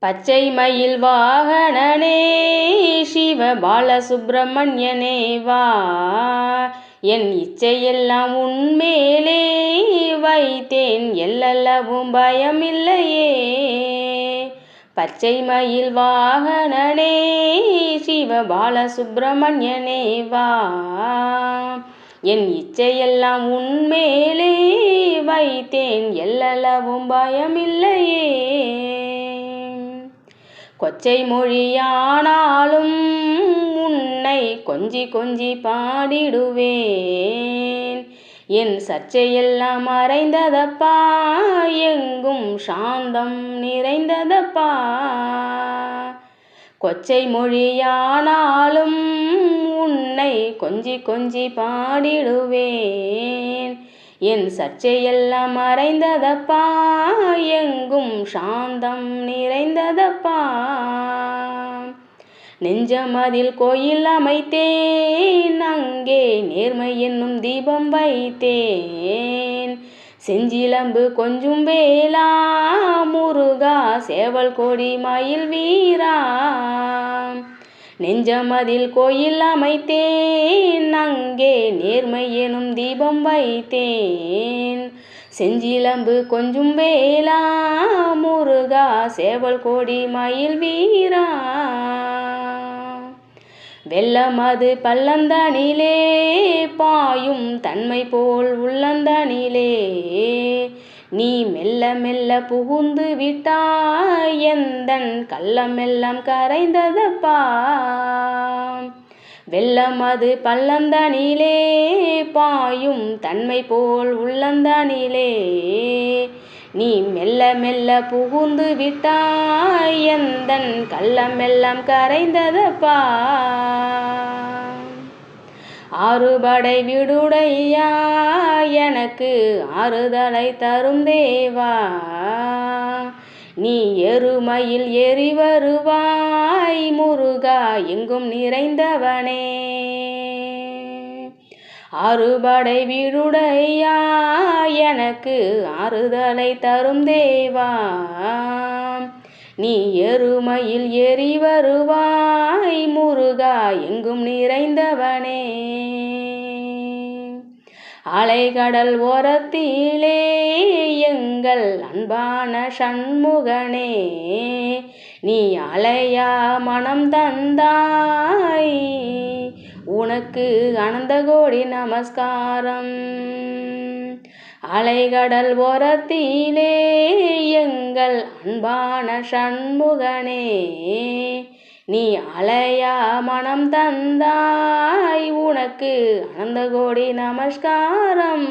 பச்சை மயில் வாகனனே சிவ பாலசுப்பிரமணியனே வா. என் இச்சையெல்லாம் உன்மேலே வைத்தேன் எல்லவும் பயமில்லையே. பச்சை மயில் வாகனனே சிவ பாலசுப்பிரமணியனே வா. என் இச்சையெல்லாம் உன்மேலே வைத்தேன் எல்லவும் பயமில்லையே. கொச்சை மொழியானாலும் உன்னை கொஞ்சி கொஞ்சி பாடிடுவேன். என் சர்ச்சையெல்லாம் மறைந்ததப்பா? எங்கும் சாந்தம் நிறைந்ததப்பா? கொச்சை மொழியானாலும் உன்னை கொஞ்சி கொஞ்சி பாடிடுவேன். என் சர்ச்சையெல்லாம் மறைந்ததப்பா? எங்கும் சாந்தம் நிறைந்ததப்பா? நெஞ்சமதில் கோயில் அமைத்தேன் அங்கே நேர்மை என்னும் தீபம் வைத்தேன். செஞ்சிலம்பு கொஞ்சும் வேளா முருகா சேவல் கொடி மயில் வீரா. நெஞ்சமதில் கோயில் அமைத்தேன். அங்கே நேர்மை எனும் தீபம் வைத்தேன். செஞ்சிலம்பு கொஞ்சும் வேளா முருகா சேவல் கோடி மயில் வீரா. வெள்ளமது பள்ளந்தணிலே பாயும் தன்மை போல் உள்ளந்தனிலே. நீ மெல்ல மெல்ல புகுந்து விட்டாய் எந்தன் கள்ளமெல்லாம் கரைந்ததப்பா? வெள்ளமது பள்ளந்தனிலே பாயும் தன்மை போல் உள்ளந்தனிலே. நீ மெல்ல மெல்ல புகுந்து விட்டாய் எந்தன் கள்ளமெல்லாம் கரைந்ததப்பா? ஆறுபடை விடுடையா எனக்கு ஆறுதலை தரும் தேவா. நீ எருமையில் எரி வருவாய் முருகா எங்கும் நிறைந்தவனே. ஆறுபடை விடுடையா எனக்கு ஆறுதலை தரும் தேவா. நீ எருமையில் ஏறி வருவாய் முருகா எங்கும் நிறைந்தவனே. அலைகடல் ஓரத்திலே எங்கள் அன்பான சண்முகனே நீ அலையா மனம் தந்தாய். உனக்கு அனந்த கோடி நமஸ்காரம். அலைகடல் ஓரத்திலே எங்கள் அன்பான சண்முகனே நீ அலையா மனம் தந்தாய் உனக்கு அனந்த கோடி நமஸ்காரம்.